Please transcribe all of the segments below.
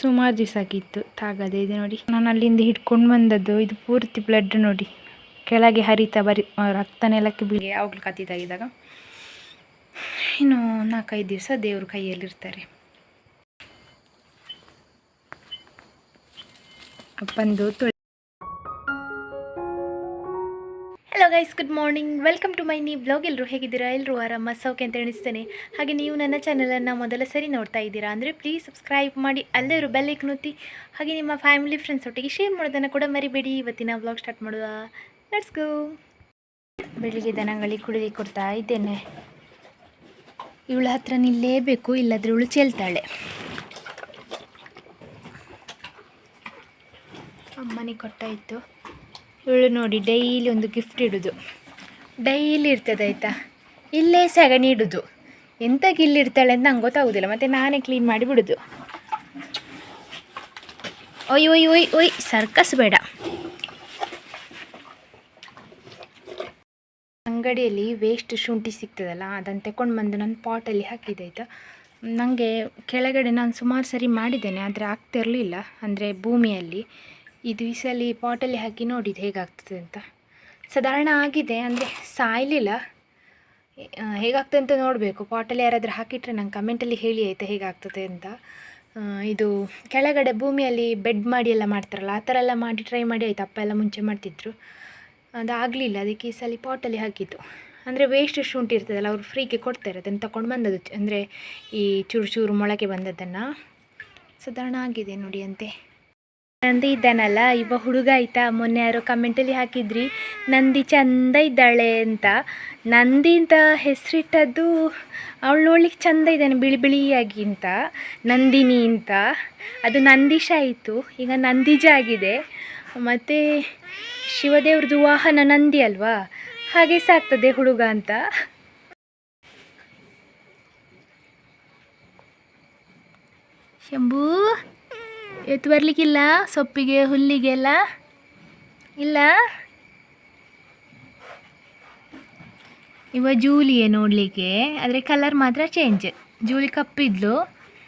ಸುಮಾರು ದಿವಸ ಆಗಿತ್ತು. ತಾಗದೆ ಇದೆ ನೋಡಿ. ನಾನು ಅಲ್ಲಿಂದ ಹಿಡ್ಕೊಂಡು ಬಂದದ್ದು, ಇದು ಪೂರ್ತಿ ಬ್ಲಡ್ ನೋಡಿ. ಕೆಳಗೆ ಹರಿತಾ ಬರಿ ರಕ್ತ ನೆಲಕ್ಕೆ ಬೀಳಿ ಯಾವಾಗಲೂ ಕತ್ತಿದಾಗಿದ್ದಾಗ ಇನ್ನು ನಾಲ್ಕೈದು ದಿವಸ ದೇವ್ರ ಕೈಯಲ್ಲಿರ್ತಾರೆ. ಬಂದು guys good morning welcome to my ನೀ ಬ್ಲಾಗ್ ಎಲ್ಲರೂ ಹೇಗಿದ್ದೀರಾ? ಎಲ್ಲರೂ ಆರಾಮ? ಸೌಖ್ಯ ಅಂತ ಎಣಿಸ್ತೇನೆ. ಹಾಗೆ ನೀವು ನನ್ನ ಚಾನಲನ್ನು ಮೊದಲ ಸರಿ ನೋಡ್ತಾ ಇದ್ದೀರಾ ಅಂದರೆ ಪ್ಲೀಸ್ ಸಬ್ಸ್ಕ್ರೈಬ್ ಮಾಡಿ, ಅಲ್ಲೇ ಬೆಲ್ಲೈಕ್ ನೋತಿ ಹಾಗೆ ನಿಮ್ಮ ಫ್ಯಾಮಿಲಿ ಫ್ರೆಂಡ್ಸ್ ಒಟ್ಟಿಗೆ ಶೇರ್ ಮಾಡೋದನ್ನು ಕೂಡ ಮರಿಬೇಡಿ. ಇವತ್ತಿನ ಬ್ಲಾಗ್ ಸ್ಟಾರ್ಟ್ ಮಾಡುವ ಲೆಟ್ಸ್ ಗೋ ಬೆಳಿಗ್ಗೆ ದನಗಳಿ ಕುಡಿದು ಕೊಡ್ತಾ ಇದ್ದೇನೆ. ಇವಳ ಹತ್ರ ನಿಲ್ಲೇಬೇಕು, ಇಲ್ಲಾದರೆ ಇವಳು ಚೆಲ್ತಾಳೆ. ಅಮ್ಮನಿಗೆ ಕೊಟ್ಟಾಯಿತು ಇವಳು ನೋಡಿ ಡೈಲಿ ಒಂದು ಗಿಫ್ಟ್ ಇಡೋದು. ಡೈಲಿ ಇರ್ತದೆ ಆಯಿತಾ? ಇಲ್ಲೇ ಸಗಣಿ ಇಡೋದು. ಇಲ್ಲಿ ಇರ್ತಾಳೆ ಅಂತ ನಂಗೆ ಗೊತ್ತಾಗೋದಿಲ್ಲ. ಮತ್ತು ನಾನೇ ಕ್ಲೀನ್ ಮಾಡಿ ಬಿಡೋದು. ಒಯ್ ಒಯ್ ಒಯ್ ಒಯ್ ಸರ್ಕಸ್ ಬೇಡ. ಅಂಗಡಿಯಲ್ಲಿ ವೇಸ್ಟ್ ಶುಂಠಿ ಸಿಗ್ತದಲ್ಲ ಅದನ್ನು ತಗೊಂಡು ಬಂದು ನಾನು ಪಾಟಲ್ಲಿ ಹಾಕಿದೆ ಆಯಿತಾ? ನನಗೆ ಕೆಳಗಡೆ ನಾನು ಸುಮಾರು ಸರಿ ಮಾಡಿದ್ದೇನೆ, ಆದರೆ ಆಗ್ತಿರಲಿಲ್ಲ. ಅಂದರೆ ಭೂಮಿಯಲ್ಲಿ. ಇದು ಈ ಸಲ ಪಾಟಲ್ಲಿ ಹಾಕಿ ನೋಡಿದ್ದು ಹೇಗಾಗ್ತದೆ ಅಂತ. ಸಾಧಾರಣ ಆಗಿದೆ, ಅಂದರೆ ಸಾಯಲಿಲ್ಲ. ಹೇಗಾಗ್ತದೆ ಅಂತ ನೋಡಬೇಕು. ಪಾಟಲ್ಲಿ ಯಾರಾದರೂ ಹಾಕಿಟ್ರೆ ನಂಗೆ ಕಮೆಂಟಲ್ಲಿ ಹೇಳಿ ಆಯಿತಾ ಹೇಗಾಗ್ತದೆ ಅಂತ. ಇದು ಕೆಳಗಡೆ ಭೂಮಿಯಲ್ಲಿ ಬೆಡ್ ಮಾಡಿ ಎಲ್ಲ ಮಾಡ್ತಾರಲ್ಲ, ಆ ಥರ ಎಲ್ಲ ಮಾಡಿ ಟ್ರೈ ಮಾಡಿ ಆಯಿತು. ಅಪ್ಪ ಎಲ್ಲ ಮುಂಚೆ ಮಾಡ್ತಿದ್ರು. ಅದಾಗಲಿಲ್ಲ ಅದಕ್ಕೆ ಈ ಸಲ ಪಾಟಲ್ಲಿ ಹಾಕಿದ್ದು. ಅಂದರೆ ವೇಸ್ಟ್ ಶುಂಠಿ ಇರ್ತದಲ್ಲ ಅವರು ಫ್ರೀಗೆ ಕೊಡ್ತಾರೆ. ಅದನ್ನು ತಗೊಂಡು ಬಂದದ್ದು, ಅಂದರೆ ಈ ಚೂರು ಚೂರು ಮೊಳಕೆ ಬಂದದ್ದನ್ನು. ಸಾಧಾರಣ ಆಗಿದೆ ನೋಡಿ ಅಂತೆ. ನಂದಿ ಇದ್ದಾನಲ್ಲ, ಇವ ಹುಡುಗ ಆಯ್ತಾ? ಮೊನ್ನೆ ಯಾರೋ ಕಮೆಂಟಲ್ಲಿ ಹಾಕಿದ್ರಿ, ನಂದಿ ಚಂದ ಇದ್ದಾಳೆ ಅಂತ. ನಂದಿ ಅಂತ ಹೆಸರಿಟ್ಟದ್ದು ಅವಳು ನೋಡ್ಲಿಕ್ಕೆ ಚಂದ ಇದ್ದಾನೆ, ಬಿಳಿ ಬಿಳಿಯಾಗಿ ಅಂತ. ನಂದಿನಿ ಅಂತ. ಅದು ನಂದೀಶ ಆಯಿತು. ಈಗ ನಂದಿಜ ಆಗಿದೆ. ಮತ್ತು ಶಿವದೇವ್ರದ್ದು ವಾಹನ ನಂದಿ ಅಲ್ವಾ? ಹಾಗೆ ಸಾಕ್ತದೆ ಹುಡುಗ ಅಂತ. ಶಂಭೂ? ಎತ್ತು ಬರಲಿಕ್ಕಿಲ್ಲ ಸೊಪ್ಪಿಗೆ, ಹುಲ್ಲಿಗೆ ಎಲ್ಲ? ಇಲ್ಲ? ಇವ ಜೂಲಿಯೇ ನೋಡಲಿಕ್ಕೆ, ಆದರೆ ಕಲರ್ ಮಾತ್ರ ಚೇಂಜ್ ಜೂಲಿ ಕಪ್ಪಿದ್ಲು,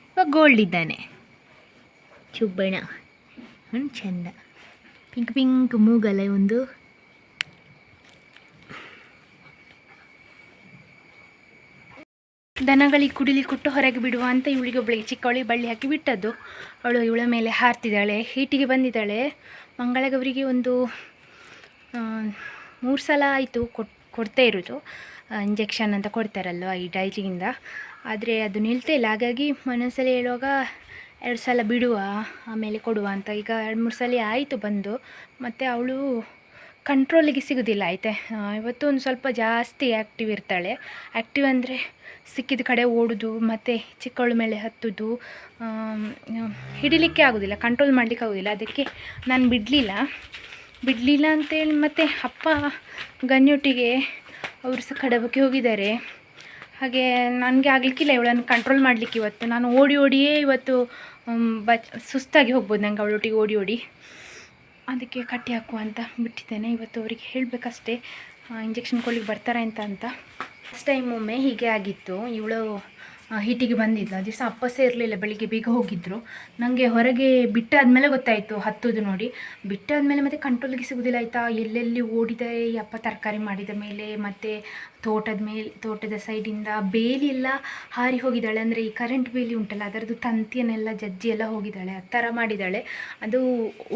ಇವಾಗ ಗೋಲ್ಡ್ ಇದ್ದಾನೆ. ಚುಬ್ಬಣ ಹ್ಞೂ ಚೆಂದ. ಪಿಂಕ್ ಪಿಂಕ್ ಮೂಗಲ್ಲ ಒಂದು. ದನಗಳಿಗೆ ಕುಡಿಲಿ ಕೊಟ್ಟು ಹೊರಗೆ ಬಿಡುವ ಅಂತ ಇವಳಿಗೆ ಒಬ್ಬಳಿಗೆ ಚಿಕ್ಕವಳಿಗೆ ಬಳ್ಳಿ ಹಾಕಿ ಬಿಟ್ಟದ್ದು. ಅವಳು ಇವಳ ಮೇಲೆ ಹಾರ್ತಿದ್ದಾಳೆ, ಹೀಟಿಗೆ ಬಂದಿದ್ದಾಳೆ. ಮಂಗಳಗೌರಿಗೆ ಒಂದು ಮೂರು ಸಲ ಆಯಿತು ಕೊಟ್, ಕೊಡ್ತಾ ಇರೋದು. ಇಂಜೆಕ್ಷನ್ ಅಂತ ಕೊಡ್ತಾರಲ್ವ ಈ ಡೈಲಿಯಿಂದ ಆದರೆ ಅದು ನಿಲ್ತಾ ಇಲ್ಲ. ಹಾಗಾಗಿ ಮನಸ್ಸಲ್ಲಿ ಹೇಳುವಾಗ ಎರಡು ಸಲ ಬಿಡುವ, ಆಮೇಲೆ ಕೊಡುವ ಅಂತ ಈಗ ಎರಡು ಮೂರು ಸಲ ಆಯಿತು ಬಂದು. ಮತ್ತು ಅವಳು ಕಂಟ್ರೋಲಿಗೆ ಸಿಗೋದಿಲ್ಲ ಆಯಿತೆ. ಇವತ್ತು ಒಂದು ಸ್ವಲ್ಪ ಜಾಸ್ತಿ ಆ್ಯಕ್ಟಿವ್ ಇರ್ತಾಳೆ. ಆ್ಯಕ್ಟಿವ್ ಅಂದರೆ ಸಿಕ್ಕಿದ ಕಡೆ ಓಡೋದು, ಮತ್ತು ಚಿಕ್ಕವಳ ಮೇಲೆ ಹತ್ತೋದು ಹಿಡಿಲಿಕ್ಕೆ ಆಗೋದಿಲ್ಲ ಕಂಟ್ರೋಲ್ ಮಾಡಲಿಕ್ಕೆ ಆಗೋದಿಲ್ಲ. ಅದಕ್ಕೆ ನಾನು ಬಿಡಲಿಲ್ಲ. ಬಿಡಲಿಲ್ಲ ಅಂತೇಳಿ ಮತ್ತು ಅಪ್ಪ ಗನ್ಯೊಟ್ಟಿಗೆ ಅವರು ಸಹ ಕಡಬಕ್ಕೆ ಹೋಗಿದ್ದಾರೆ. ಹಾಗೆ ನನಗೆ ಆಗಲಿಕ್ಕಿಲ್ಲ ಇವಳನ್ನು ಕಂಟ್ರೋಲ್ ಮಾಡಲಿಕ್ಕೆ ಇವತ್ತು. ನಾನು ಓಡಿ ಓಡಿಯೇ ಇವತ್ತು ಬ ಸುಸ್ತಾಗಿ ಹೋಗ್ಬೋದು ನಂಗೆ ಅವಳೊಟ್ಟಿಗೆ ಓಡಿ ಓಡಿ. ಅದಕ್ಕೆ ಕಟ್ಟಿ ಹಾಕುವ ಅಂತ ಬಿಟ್ಟಿದ್ದೇನೆ. ಇವತ್ತು ಅವರಿಗೆ ಹೇಳಬೇಕಷ್ಟೇ. ಇಂಜೆಕ್ಷನ್ ಕೊಡ್ಲಿಕ್ಕೆ ಬರ್ತಾರೆ ಅಂತ ಅಂತ. ಫಸ್ಟ್ ಟೈಮ್ ಒಮ್ಮೆ ಹೀಗೆ ಆಗಿತ್ತು. ಇವಳು ಹೀಟಿಗೆ ಬಂದಿದ್ಲು. ದಿವಸ ಅಪ್ಪಸೇ ಇರಲಿಲ್ಲ, ಬೆಳಿಗ್ಗೆ ಬೇಗ ಹೋಗಿದ್ದರು ನನಗೆ ಹೊರಗೆ ಬಿಟ್ಟಾದ್ಮೇಲೆ ಗೊತ್ತಾಯಿತು, ಹತ್ತೋದು ನೋಡಿ. ಬಿಟ್ಟಾದಮೇಲೆ ಮತ್ತೆ ಕಂಟ್ರೋಲ್ಗೆ ಸಿಗೋದಿಲ್ಲ, ಆಯಿತಾ? ಎಲ್ಲೆಲ್ಲಿ ಓಡಿದೆ? ಅಪ್ಪ ತರಕಾರಿ ಮಾಡಿದ ಮೇಲೆ ಮತ್ತು ತೋಟದ ಮೇಲೆ, ತೋಟದ ಸೈಡಿಂದ ಬೇಲಿ ಎಲ್ಲ ಹಾರಿ ಹೋಗಿದ್ದಾಳೆ. ಅಂದರೆ ಈ ಕರೆಂಟ್ ಬೇಲಿ ಉಂಟಲ್ಲ, ಅದರದ್ದು ತಂತಿಯನ್ನೆಲ್ಲ ಜಜ್ಜಿ ಎಲ್ಲ ಹೋಗಿದ್ದಾಳೆ, ಆ ಥರ ಮಾಡಿದ್ದಾಳೆ. ಅದು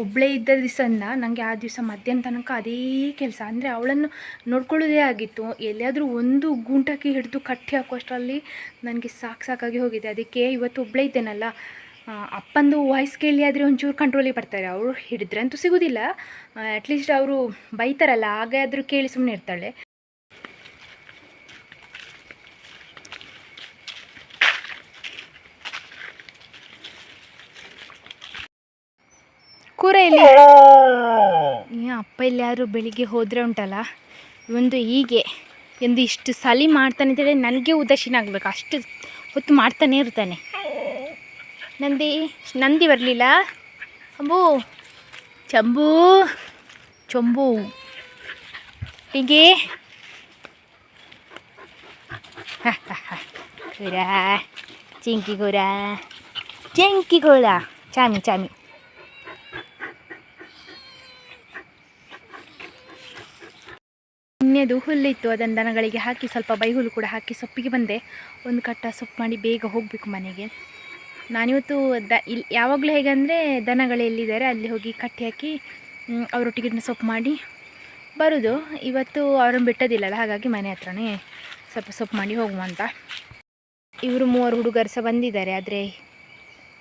ಒಬ್ಬಳೇ ಇದ್ದ ದಿವಸದಿಂದ ನನಗೆ ಆ ದಿವಸ ಮಧ್ಯಾಹ್ನ ತನಕ ಅದೇ ಕೆಲಸ. ಅಂದರೆ ಅವಳನ್ನು ನೋಡ್ಕೊಳ್ಳೋದೇ ಆಗಿತ್ತು. ಎಲ್ಲಿಯಾದರೂ ಒಂದು ಗುಂಟಕ್ಕೆ ಹಿಡಿದು ಕಟ್ಟಿ ಹಾಕುವಷ್ಟರಲ್ಲಿ ನನಗೆ ಸಾಕು ಸಾಕಾಗಿ ಹೋಗಿದೆ. ಅದಕ್ಕೆ ಇವತ್ತು ಒಬ್ಬಳೇ ಇದ್ದೇನಲ್ಲ ಅಪ್ಪಂದು ವಾಯ್ಸ್ ಕೇಳಿ ಆದರೆ ಒಂಚೂರು ಕಂಟ್ರೋಲಿಗೆ ಬರ್ತಾರೆ. ಅವರು ಹಿಡಿದ್ರೆ ಅಂತೂ ಸಿಗೋದಿಲ್ಲ ಅಟ್ಲೀಸ್ಟ್ ಅವರು ಬೈತಾರಲ್ಲ ಆಗ ಆದರೂ ಕೇಳಿ ಸುಮ್ಮನೆ ಇರ್ತಾಳೆ. ಈ ಅಪ್ಪ ಎಲ್ಲಾರು ಬೆಳಿಗ್ಗೆ ಹೋದರೆ ಉಂಟಲ್ಲ? ಒಂದು ಹೀಗೆ. ಎಂದು ಇಷ್ಟು ಸಲಿ ಮಾಡ್ತಾನೆ ಅಂತೇಳಿ ನನಗೆ ಉದಾಸೀನ ಆಗಬೇಕು. ಅಷ್ಟು ಹೊತ್ತು ಮಾಡ್ತಾನೆ ಇರ್ತಾನೆ. ನಂದಿ ನಂದಿ ಬರಲಿಲ್ಲ? ಅಂಬು ಚಂಬು ಚೊಂಬು. ಹೀಗೆ? ಗುರ ಚಿಂಕಿ ಗುರ ಚೆಂಕಿ ಕೂರ ಚಾಮಿ ಚಾಮಿ. ಇನ್ನೆದು ಹುಲ್ಲಿತ್ತು, ಅದನ್ನು ದನಗಳಿಗೆ ಹಾಕಿ ಸ್ವಲ್ಪ ಬೈಹುಲ್ಲು ಕೂಡ ಹಾಕಿ ಸೊಪ್ಪಿಗೆ ಬಂದೆ. ಒಂದು ಕಟ್ಟ ಸೊಪ್ಪು ಮಾಡಿ ಬೇಗ ಹೋಗಬೇಕು ಮನೆಗೆ. ನಾನಿವತ್ತು ದ ಇಲ್ಲಿ ಯಾವಾಗಲೂ ಹೇಗೆಂದರೆ ದನಗಳು ಎಲ್ಲಿದ್ದಾರೆ ಅಲ್ಲಿ ಹೋಗಿ ಕಟ್ಟಿ ಹಾಕಿ ಅವರೊಟ್ಟಿಗೆ ಸೊಪ್ಪು ಮಾಡಿ ಬರೋದು. ಇವತ್ತು ಅವ್ರನ್ನ ಬಿಟ್ಟೋದಿಲ್ಲಲ್ಲ, ಹಾಗಾಗಿ ಮನೆ ಹತ್ರನೇ ಸ್ವಲ್ಪ ಸೊಪ್ಪು ಮಾಡಿ ಹೋಗುವ ಅಂತ. ಇವರು ಮೂವರು ಹುಡುಗರು ಸಹ ಬಂದಿದ್ದಾರೆ, ಆದರೆ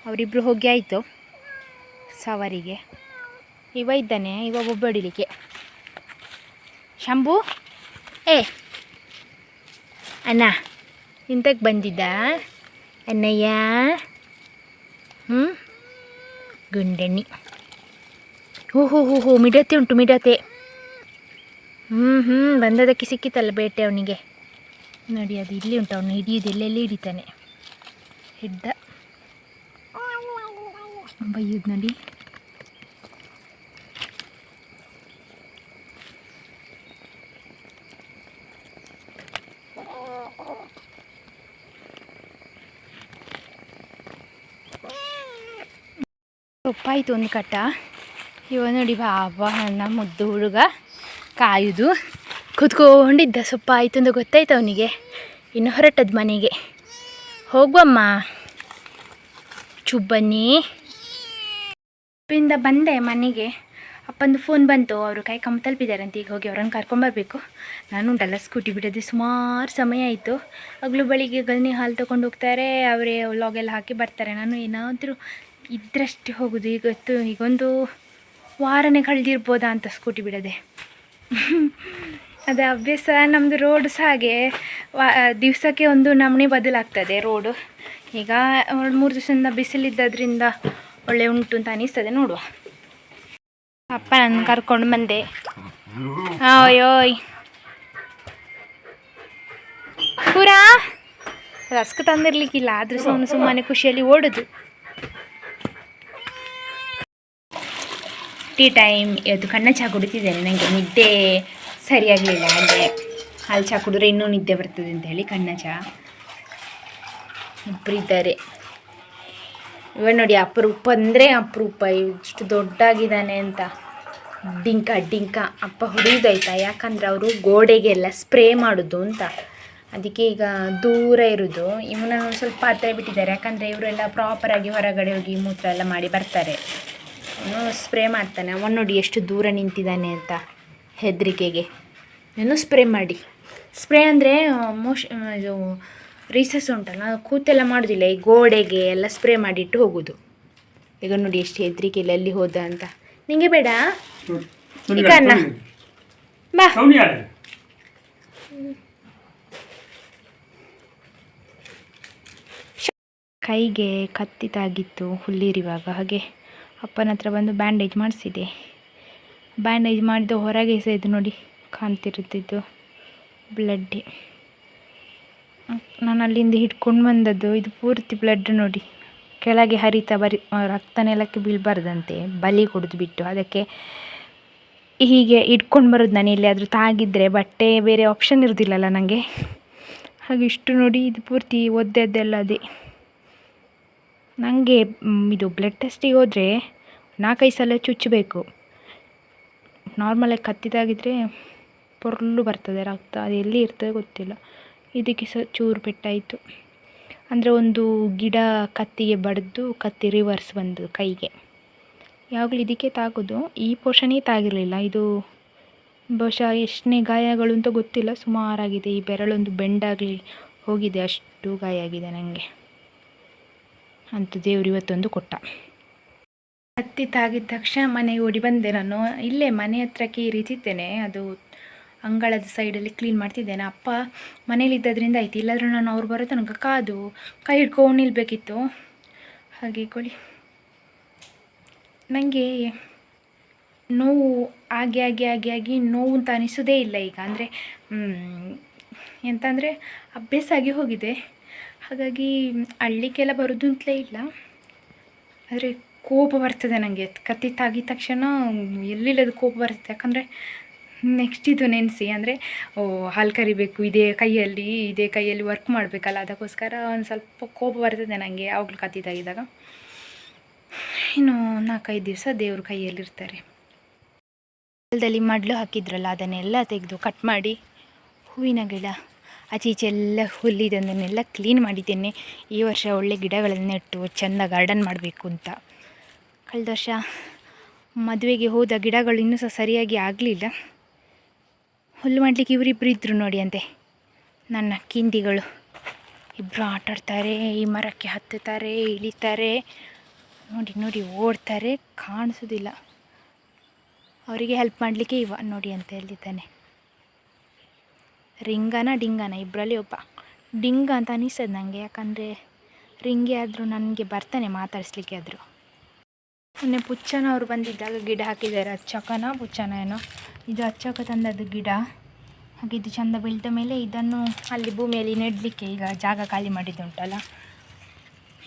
ಅವರಿಬ್ಬರು ಹೋಗಿ ಆಯಿತು ಸವಾರಿಗೆ. ಇವ ಇದ್ದಾನೆ, ಇವ ಒಬ್ಬ ಹೊಡಿಲಿಕ್ಕೆ. ಶಂಭು? ಏ ಅಣ್ಣ ಇಂತಕ್ಕೆ ಬಂದಿದ್ದ ಅಣ್ಣಯ್ಯ ಹ್ಞೂ ಗುಂಡಣ್ಣಿ ಹೂ ಹೋ ಹೂ ಹೋ ಮಿಡತೆ ಉಂಟು ಮಿಡತೆ ಹ್ಞೂ ಹ್ಞೂ ಬಂದದಕ್ಕೆ ಸಿಕ್ಕಿತಲ್ಲ ಬೇಟೆ ಅವನಿಗೆ ನೋಡಿ ಅದು ಇಲ್ಲಿ ಉಂಟು ಅವನು ಹಿಡಿಯೋದು ಎಲ್ಲೆಲ್ಲಿ ಹಿಡಿತಾನೆ ಹಿಡ್ದ ಬೈಯೋದು ನೋಡಿ ಸೊಪ್ಪಾಯಿತು ಒಂದು ಕಟ್ಟ. ಇವ ನೋಡಿ ಬಾಬಾ ಅಣ್ಣ ಮುದ್ದು ಹುಡುಗ, ಕಾಯುದು. ಸೊಪ್ಪ ಆಯಿತು ಅಂತ ಗೊತ್ತಾಯ್ತು ಅವನಿಗೆ. ಇನ್ನು ಹೊರಟದ ಮನೆಗೆ. ಹೋಗುವಮ್ಮ. ಚುಬ್ಬನ್ನಿ ಸೊಪ್ಪಿಂದ ಬಂದೆ ಮನೆಗೆ. ಅಪ್ಪಂದು ಫೋನ್ ಬಂತು. ಅವರು ಕೈ ಕಮ್ಮ ತಲುಪಿದಾರಂತೆ ಈಗ ಹೋಗಿ ಅವ್ರನ್ನ ಕರ್ಕೊಂಬರ್ಬೇಕು ನಾನು ಉಂಟಲ್ಲ ಸ್ಕೂಟಿ ಬಿಡೋದು ಸುಮಾರು ಸಮಯ ಆಯಿತು. ಹಗಲು ಬಳಿಗೆ ಗಲ್ನಿ ಹಾಲು ತೊಗೊಂಡು ಹೋಗ್ತಾರೆ. ಅವರೇ ಲಾಗೆಲ್ಲ ಹಾಕಿ ಬರ್ತಾರೆ. ನಾನು ಏನಾದರೂ ಇದ್ರಷ್ಟೇ ಹೋಗೋದು. ಈಗ ಈಗೊಂದು ವಾರನೇ ಕಳೆದಿರ್ಬೋದಾ ಅಂತ ಸ್ಕೂಟಿ ಬಿಡದೆ. ಅದೇ ಅಭ್ಯಾಸ ನಮ್ಮದು ರೋಡ್ ಸಹ ಹಾಗೆ. ದಿವಸಕ್ಕೆ ಒಂದು ನಮೂನೆ ಬದಲಾಗ್ತದೆ ರೋಡು ಈಗ ಎರಡು ಮೂರು ದಿವಸದಿಂದ ಬಿಸಿಲಿದ್ದದ್ರಿಂದ ಒಳ್ಳೆ ಉಂಟು ಅಂತ ಅನಿಸ್ತದೆ ನೋಡುವ. ಅಪ್ಪ ನನ್ನ ಕರ್ಕೊಂಡು ಬಂದೆ. ಅಯ್ಯೋಯ್ ಪೂರಾ? ರಸ್ಕ್ ತಂದಿರ್ಲಿಕ್ಕಿಲ್ಲ, ಆದ್ರೂ ಸಹ ಸುಮ್ಮನೆ ಖುಷಿಯಲ್ಲಿ ಓಡೋದು. ಟೀ ಟೈಮ್ ಇವತ್ತು ಕಣ್ಣ ಚಹಾ ಕುಡಿತಿದ್ದೇನೆ. ನನಗೆ ನಿದ್ದೆ ಸರಿಯಾಗಲಿಲ್ಲ. ಹಾಗೆ ಹಾಲು ಚಹಾ ಕುಡಿದ್ರೆ ಇನ್ನೂ ನಿದ್ದೆ ಬರ್ತದೆ ಅಂತ ಹೇಳಿ ಕಣ್ಣ ಚಹಾ. ಇಬ್ಬರಿದ್ದಾರೆ ಇವ ನೋಡಿ, ಅಪರೂಪ ಅಂದರೆ ಅಪರೂಪ. ಇಷ್ಟು ದೊಡ್ಡಾಗಿದ್ದಾನೆ ಅಂತ. ಡಿಂಕ ಡಿಂಕ. ಅಪ್ಪ ಹೊಡೆಯೋದಾಯ್ತಾ ಯಾಕಂದ್ರೆ ಅವರು ಗೋಡೆಗೆಲ್ಲ ಸ್ಪ್ರೇ ಮಾಡೋದು ಅಂತ. ಅದಕ್ಕೆ ಈಗ ದೂರ ಇರೋದು. ಇವನನ್ನು ಸ್ವಲ್ಪ ಹತ್ತಿರ ಬಿಟ್ಟಿದ್ದಾರೆ. ಯಾಕಂದರೆ ಇವರೆಲ್ಲ ಪ್ರಾಪರಾಗಿ ಹೊರಗಡೆ ಹೋಗಿ ಮೂತ್ರ ಎಲ್ಲ ಮಾಡಿ ಬರ್ತಾರೆ. ಸ್ಪ್ರೇ ಮಾಡ್ತಾನೆ. ಅವನು ನೋಡಿ ಎಷ್ಟು ದೂರ ನಿಂತಿದ್ದಾನೆ ಅಂತ ಹೆದರಿಕೆಗೆ. ನಾನು ಸ್ಪ್ರೇ ಮಾಡಿ. ಸ್ಪ್ರೇ ಅಂದರೆ ಮೋಶ್ ಇದು ರೀಸಸ್ ಉಂಟಲ್ಲ ಕೂತೆಲ್ಲ ಮಾಡೋದಿಲ್ಲ. ಈ ಗೋಡೆಗೆ ಎಲ್ಲ ಸ್ಪ್ರೇ ಮಾಡಿಟ್ಟು ಹೋಗೋದು. ಈಗ ನೋಡಿ ಎಷ್ಟು ಹೆದರಿಕೆಯಲ್ಲಿ ಅಲ್ಲಿ ಹೋದ ಅಂತ. ನಿಂಗೆ ಬೇಡ? ಈಗ ಅನ್ನ ಬಾ. ಕೈಗೆ ಕತ್ತಿತಾಗಿತ್ತು ಹುಲ್ಲಿರಿವಾಗ ಹಾಗೆ. ಅಪ್ಪನ ಹತ್ರ ಬಂದು ಬ್ಯಾಂಡೇಜ್ ಮಾಡಿಸಿದೆ. ಬ್ಯಾಂಡೇಜ್ ಮಾಡಿದ್ದು ಹೊರಗೆ ಸಹ ನೋಡಿ ಕಾಣ್ತಿರುತ್ತಿದ್ದು ಬ್ಲಡ್ ನಾನು ಅಲ್ಲಿಂದ ಹಿಡ್ಕೊಂಡು ಬಂದದ್ದು, ಇದು ಪೂರ್ತಿ ಬ್ಲಡ್ ನೋಡಿ. ಕೆಳಗೆ ಹರಿತಾ ಬರಿ ರಕ್ತ ನೆಲಕ್ಕೆ ಬೀಳಬಾರ್ದಂತೆ, ಬಲಿ ಕುಡಿದು ಬಿಟ್ಟು. ಅದಕ್ಕೆ ಹೀಗೆ ಇಟ್ಕೊಂಡು ಬರೋದು ನಾನು ಎಲ್ಲಿಯಾದರೂ ತಾಗಿದ್ದರೆ ಬಟ್ಟೆ ಬೇರೆ ಆಪ್ಷನ್ ಇರೋದಿಲ್ಲಲ್ಲ ನನಗೆ ಹಾಗೆ ಇಷ್ಟು ನೋಡಿ, ಇದು ಪೂರ್ತಿ ಒದ್ದೆದ್ದೆಲ್ಲ ಅದೇ. ನನಗೆ ಇದು ಬ್ಲಡ್ ಟೆಸ್ಟಿಗೆ ಹೋದರೆ ನಾಲ್ಕೈದು ಸಲ ಚುಚ್ಚಬೇಕು. ನಾರ್ಮಲಾಗಿ ಕತ್ತಿದಾಗಿದ್ದರೆ ಪೊರ್ಲು ಬರ್ತದೆ ರಕ್ತ. ಅದು ಎಲ್ಲಿ ಇರ್ತದೆ ಗೊತ್ತಿಲ್ಲ. ಇದಕ್ಕೆ ಸಹ ಚೂರು ಪೆಟ್ಟಾಯಿತು. ಅಂದರೆ ಒಂದು ಗಿಡ ಕತ್ತಿಗೆ ಬಡಿದು ಕತ್ತಿ ರಿವರ್ಸ್ ಬಂದು ಕೈಗೆ. ಯಾವಾಗಲೂ ಇದಕ್ಕೆ ತಾಗೋದು. ಈ ಪೋರ್ಷನಿಗೆ ತಾಗಿರಲಿಲ್ಲ. ಇದು ಬಹುಶಃ ಎಷ್ಟನೇ ಗಾಯಗಳು ಅಂತ ಗೊತ್ತಿಲ್ಲ. ಸುಮಾರಾಗಿದೆ. ಈ ಬೆರಳೊಂದು ಬೆಂಡಾಗಲಿ ಹೋಗಿದೆ. ಅಷ್ಟು ಗಾಯ ಆಗಿದೆ ನನಗೆ ಅಂತೂ ದೇವ್ರು ಇವತ್ತೊಂದು ಕೊಟ್ಟ. ಹತ್ತಿ ತಾಗಿದ ತಕ್ಷಣ ಮನೆಗೆ ಓಡಿ ಬಂದೆ ನಾನು. ಇಲ್ಲೇ ಮನೆ ಹತ್ರಕ್ಕೆ ಕೀರಿತಿದ್ದೇನೆ ಅದು ಅಂಗಳದ ಸೈಡಲ್ಲಿ ಕ್ಲೀನ್ ಮಾಡ್ತಿದ್ದೇನೆ. ಅಪ್ಪ ಮನೇಲಿದ್ದರಿಂದ ಆಯ್ತು. ಇಲ್ಲಾದರೂ ನಾನು ಅವ್ರು ಬರೋ ತನಕ ಕಾದು ಕೈ ಹಿಡ್ಕೊಂಡು ನಿಲ್ಬೇಕಿತ್ತು. ಹಾಗೆ ಕೊಳಿ ನನಗೆ ನೋವು ಆಗಿ ಆಗಿ ಆಗಿ ಆಗಿ ನೋವು ಅಂತ ಅನಿಸೋದೇ ಇಲ್ಲ ಈಗ. ಅಂದರೆ ಎಂತಂದರೆ ಅಭ್ಯಾಸ ಆಗಿ ಹೋಗಿದೆ. ಹಾಗಾಗಿ ಅಳ್ಳಿಕ್ಕೆಲ್ಲ ಬರೋದು ಅಂತಲೇ ಇಲ್ಲ. ಆದರೆ ಕೋಪ ಬರ್ತದೆ ನನಗೆ ಕತ್ತಿ ತಾಗಿದ ತಕ್ಷಣ ಎಲ್ಲಿಲ್ಲದ ಕೋಪ ಬರ್ತದೆ ಯಾಕಂದರೆ ನೆಕ್ಸ್ಟ್ ಇದು ನೆನೆಸಿ, ಅಂದರೆ, ಓ, ಹಾಲು ಕರಿಬೇಕು, ಇದೇ ಕೈಯಲ್ಲಿ ಇದೇ ಕೈಯಲ್ಲಿ ವರ್ಕ್ ಮಾಡಬೇಕಲ್ಲ, ಅದಕ್ಕೋಸ್ಕರ ಒಂದು ಸ್ವಲ್ಪ ಕೋಪ ಬರ್ತದೆ ನನಗೆ ಯಾವಾಗಲೂ ಕತ್ತಿ ತಾಗಿದಾಗ ಇನ್ನು ನಾಲ್ಕೈದು ದಿವಸ ದೇವ್ರ ಕೈಯಲ್ಲಿರ್ತಾರೆ. ಹೊಲದಲ್ಲಿ ಮಡ್ಲು ಹಾಕಿದ್ರಲ್ಲ, ಅದನ್ನೆಲ್ಲ ತೆಗೆದು ಕಟ್ ಮಾಡಿ ಹೂವಿನ ಗಿಡ ಆಚೆ ಈಚೆ ಎಲ್ಲ ಹುಲ್ಲಿದನ್ನೆಲ್ಲ ಕ್ಲೀನ್ ಮಾಡಿದ್ದೇನೆ. ಈ ವರ್ಷ ಒಳ್ಳೆ ಗಿಡಗಳನ್ನು ನೆಟ್ಟು ಚೆಂದ ಗಾರ್ಡನ್ ಮಾಡಬೇಕು ಅಂತ. ಕಳೆದ ವರ್ಷ ಮದುವೆಗೆ ಹೋದ ಗಿಡಗಳು ಇನ್ನೂ ಸಹ ಸರಿಯಾಗಿ ಆಗಲಿಲ್ಲ. ಹುಲ್ಲು ಮಾಡಲಿಕ್ಕೆ ಇವರಿಬ್ಬರು ಇದ್ದರು ನೋಡಿ ಅಂತೆ. ನನ್ನ ಕಿಂದಿಗಳು ಇಬ್ಬರು ಆಟಾಡ್ತಾರೆ, ಈ ಮರಕ್ಕೆ ಹತ್ತುತ್ತಾರೆ, ಇಳಿತಾರೆ. ನೋಡಿ ನೋಡಿ, ಓಡ್ತಾರೆ, ಕಾಣಿಸೋದಿಲ್ಲ. ಅವರಿಗೆ ಹೆಲ್ಪ್ ಮಾಡಲಿಕ್ಕೆ ಇವ ನೋಡಿ ಅಂತ ಎಲ್ಲಿದ್ದಾನೆ ರಿಂಗನ ಡಿಂಗನ ಇಬ್ಬರಲ್ಲಿ ಒಬ್ಬ. ಡಿಂಗ ಅಂತ ಅನಿಸ್ತದೆ ನನಗೆ ಯಾಕಂದರೆ ರಿಂಗೆ ಆದರೂ ನನಗೆ ಬರ್ತಾನೆ ಮಾತಾಡಿಸ್ಲಿಕ್ಕೆ ಆದರೂ. ಮೊನ್ನೆ ಪುಚ್ಚನ ಅವರು ಬಂದಿದ್ದಾಗ ಗಿಡ ಹಾಕಿದ್ದಾರೆ ಅಚ್ಚಕನ ಪುಚ್ಚನ ಏನೋ. ಇದು ಅಚ್ಚಕ ತಂದದ್ದು ಗಿಡ. ಹಾಗೆ ಇದು ಚಂದ ಬೆಳೆದ ಮೇಲೆ ಇದನ್ನು ಅಲ್ಲಿ ಭೂಮಿಯಲ್ಲಿ ನೆಡಲಿಕ್ಕೆ ಈಗ ಜಾಗ ಖಾಲಿ ಮಾಡಿದ್ದುಂಟಲ್ಲ.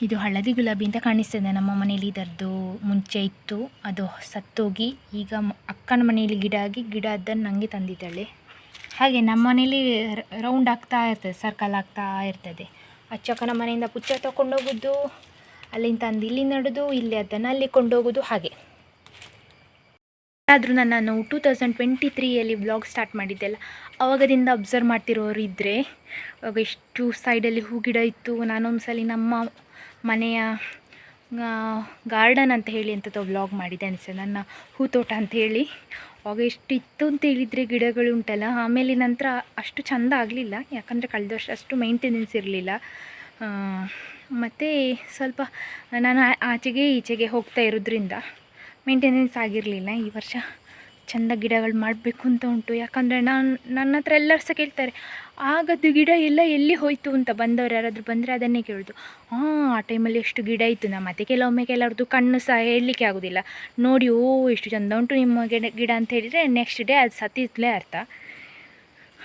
ಇದು ಹಳದಿ ಗುಲಾಬಿ ಅಂತ ಕಾಣಿಸ್ತದೆ ನಮ್ಮ ಮನೇಲಿ ಇದರದ್ದು. ಮುಂಚೆ ಇತ್ತು, ಅದು ಸತ್ತೋಗಿ ಈಗ ಅಕ್ಕನ ಮನೆಯಲ್ಲಿ ಗಿಡ ಆಗಿ ಗಿಡ ಅದನ್ನು ನನಗೆ ತಂದಿದ್ದಾಳೆ. ಹಾಗೆ ನಮ್ಮ ಮನೇಲಿ ರೌಂಡ್ ಆಗ್ತಾ ಇರ್ತದೆ ಸರ್ಕಲ್ ಆಗ್ತಾ ಇರ್ತದೆ. ಅಚ್ಚಕ್ಕನ ಮನೆಯಿಂದ ಪುಚ್ಚ ತಗೊಂಡೋಗೋದು ಅಲ್ಲಿಂದ ತಂದು ಇಲ್ಲಿ ನಡೆದು, ಇಲ್ಲಿ ಅದನ್ನು ಅಲ್ಲಿ ಕೊಂಡೋಗೋದು ಹಾಗೆ. ಆದರೂ ನಾನು ಟೂ ತೌಸಂಡ್ ಟ್ವೆಂಟಿ ತ್ರೀಯಲ್ಲಿ ಬ್ಲಾಗ್ ಸ್ಟಾರ್ಟ್ ಮಾಡಿದ್ದೆಲ್ಲ, ಅವಾಗದಿಂದ ಅಬ್ಸರ್ವ್ ಮಾಡ್ತಿರೋರು ಇದ್ದರೆ ಅವಾಗ ಎಷ್ಟು ಸೈಡಲ್ಲಿ ಹೂ ಗಿಡ ಇತ್ತು ನಾನೊಂದು ಸಲ ನಮ್ಮ ಮನೆಯ ಗಾರ್ಡನ್ ಅಂತ ಹೇಳಿ ಅಂತ ವ್ಲಾಗ್ ಮಾಡಿದೆ ಅನಿಸ್ತದೆ ನನ್ನ ಹೂತೋಟ ಅಂತ ಹೇಳಿ. ಆಗ ಎಷ್ಟು ಇತ್ತು ಅಂತ ಹೇಳಿದರೆ ಗಿಡಗಳು ಉಂಟಲ್ಲ. ಆಮೇಲೆ ನಂತರ ಅಷ್ಟು ಚೆಂದ ಆಗಲಿಲ್ಲ. ಯಾಕಂದರೆ ಕಳೆದ ವರ್ಷ ಅಷ್ಟು ಮೇಂಟೆನೆನ್ಸ್ ಇರಲಿಲ್ಲ. ಮತ್ತು ಸ್ವಲ್ಪ ನಾನು ಆಚೆಗೆ ಈಚೆಗೆ ಹೋಗ್ತಾ ಇರೋದ್ರಿಂದ ಮೇಂಟೆನೆನ್ಸ್ ಆಗಿರಲಿಲ್ಲ ಈ ವರ್ಷ. ಚೆಂದ ಗಿಡಗಳು ಮಾಡಬೇಕು ಅಂತ ಉಂಟು. ಯಾಕಂದರೆ ನಾನು, ನನ್ನ ಹತ್ರ ಎಲ್ಲರೂ ಸಹ ಕೇಳ್ತಾರೆ, ಆಗದ್ದು ಗಿಡ ಎಲ್ಲ ಎಲ್ಲಿ ಹೋಯಿತು? ಅಂತ ಬಂದವರು ಯಾರಾದರೂ ಬಂದರೆ ಅದನ್ನೇ ಕೇಳೋದು. ಹಾಂ ಆ ಟೈಮಲ್ಲಿ ಎಷ್ಟು ಗಿಡ ಇತ್ತು. ನಮ್ಮ ಮತ್ತೆ ಕೆಲವೊಮ್ಮೆ ಕೆಲವ್ರದ್ದು ಕಣ್ಣು ಸಹ ಹೇಳಲಿಕ್ಕೆ ಆಗೋದಿಲ್ಲ. ನೋಡಿ, ಓ ಎಷ್ಟು ಚಂದ ಉಂಟು ನಿಮ್ಮ ಗಿಡ ಗಿಡ ಅಂತ ಹೇಳಿದರೆ ನೆಕ್ಸ್ಟ್ ಡೇ ಅದು ಸತ್ತಿತ್ತಲೇ ಅರ್ಥ.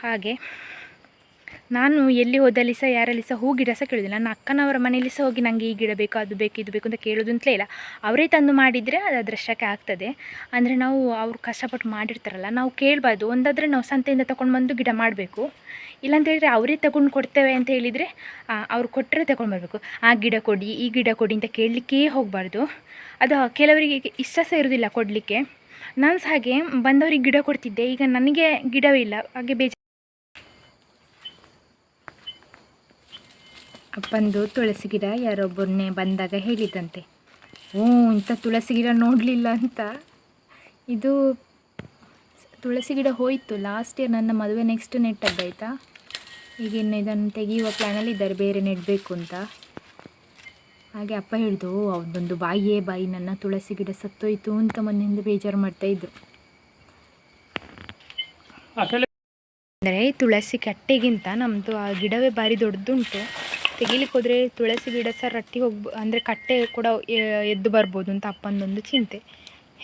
ಹಾಗೆ. ನಾನು ಎಲ್ಲಿ ಹೋದಲ್ಲಿ ಸಹ ಯಾರಲ್ಲಿ ಸಹ ಹೂ ಗಿಡ ಸಹ ಕೇಳೋದಿಲ್ಲ. ನನ್ನ ಅಕ್ಕನವರ ಮನೆಯಲ್ಲಿ ಸಹ ಹೋಗಿ ನನಗೆ ಈ ಗಿಡ ಬೇಕು, ಅದು ಬೇಕು, ಇದು ಬೇಕು ಅಂತ ಕೇಳೋದು ಅಂತಲೇ ಇಲ್ಲ. ಅವರೇ ತಂದು ಮಾಡಿದರೆ ಅದು ಅದೃಷ್ಟಕ್ಕೆ ಆಗ್ತದೆ. ಅಂದರೆ ನಾವು ಅವ್ರು ಕಷ್ಟಪಟ್ಟು ಮಾಡಿರ್ತಾರಲ್ಲ, ನಾವು ಕೇಳಬಾರ್ದು. ಒಂದಾದರೆ ನಾವು ಸಂತೆಯಿಂದ ತೊಗೊಂಡು ಬಂದು ಗಿಡ ಮಾಡಬೇಕು. ಇಲ್ಲಾಂತೇಳಿದರೆ ಅವರೇ ತಗೊಂಡು ಕೊಡ್ತೇವೆ ಅಂತ ಹೇಳಿದರೆ ಅವ್ರು ಕೊಟ್ಟರೆ ತಗೊಂಡು ಬರಬೇಕು. ಆ ಗಿಡ ಕೊಡಿ, ಈ ಗಿಡ ಕೊಡಿ ಅಂತ ಕೇಳಲಿಕ್ಕೇ ಹೋಗಬಾರ್ದು. ಅದು ಕೆಲವರಿಗೆ ಇಷ್ಟ ಸಹ ಇರೋದಿಲ್ಲ ಕೊಡಲಿಕ್ಕೆ. ನಾನು ಸಹ ಹಾಗೆ ಬಂದವರಿಗೆ ಗಿಡ ಕೊಡ್ತಿದ್ದೆ. ಈಗ ನನಗೆ ಗಿಡವೇ ಇಲ್ಲ. ಹಾಗೆ ಬೇಜ ಅಪ್ಪಂದು ತುಳಸಿ ಗಿಡ ಯಾರೊಬ್ಬರನ್ನೇ ಬಂದಾಗ ಹೇಳಿದಂತೆ. ಹ್ಞೂ ಇಂಥ ತುಳಸಿ ಗಿಡ ನೋಡಲಿಲ್ಲ ಅಂತ. ಇದು ತುಳಸಿ ಗಿಡ ಹೋಯಿತು. ಲಾಸ್ಟ್ ಇಯರ್ ನನ್ನ ಮದುವೆ ನೆಕ್ಸ್ಟ್ ನೆಟ್ಟದ್ದಾಯ್ತಾ ಈಗ ಇನ್ನು ಇದನ್ನು ತೆಗೆಯುವ ಪ್ಲ್ಯಾನಲ್ಲಿ ಇದ್ದಾರೆ. ಬೇರೆ ನೆಡಬೇಕು ಅಂತ. ಹಾಗೆ ಅಪ್ಪ ಹೇಳಿದು ಅವನೊಂದು ಬಾಯಿಯೇ ಬಾಯಿ. ನನ್ನ ತುಳಸಿ ಗಿಡ ಸತ್ತೋಯ್ತು ಅಂತ ಮೊನ್ನೆಯಿಂದ ಬೇಜಾರು ಮಾಡ್ತಾಯಿದ್ರು ಅಂದರೆ ತುಳಸಿ ಕಟ್ಟೆಗಿಂತ ನಮ್ಮದು ಆ ಗಿಡವೇ ಭಾರಿ ದೊಡ್ಡದುಂಟು. ತೆಗಿಲಿಕ್ಕೆ ಹೋದರೆ ತುಳಸಿ ಗಿಡ ಸಹ ರಟ್ಟಿ ಹೋಗ್ಬ ಅಂದರೆ ಕಟ್ಟೆ ಕೂಡ ಎದ್ದು ಬರ್ಬೋದು ಅಂತ ಅಪ್ಪನದೊಂದು ಚಿಂತೆ.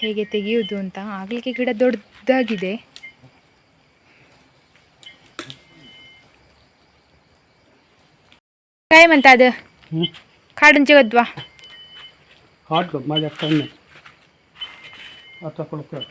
ಹೇಗೆ ತೆಗೆಯೋದು ಅಂತ. ಆಗಲಿಕ್ಕೆ ಗಿಡ ದೊಡ್ಡದಾಗಿದೆ. ಟೈಮ್ ಅಂತ ಅದು? ಕಾಡು ಜಗದ್ವಾ? ಹಾಟ್ ಮಜಾ ಕೊಡ್ತೇವೆ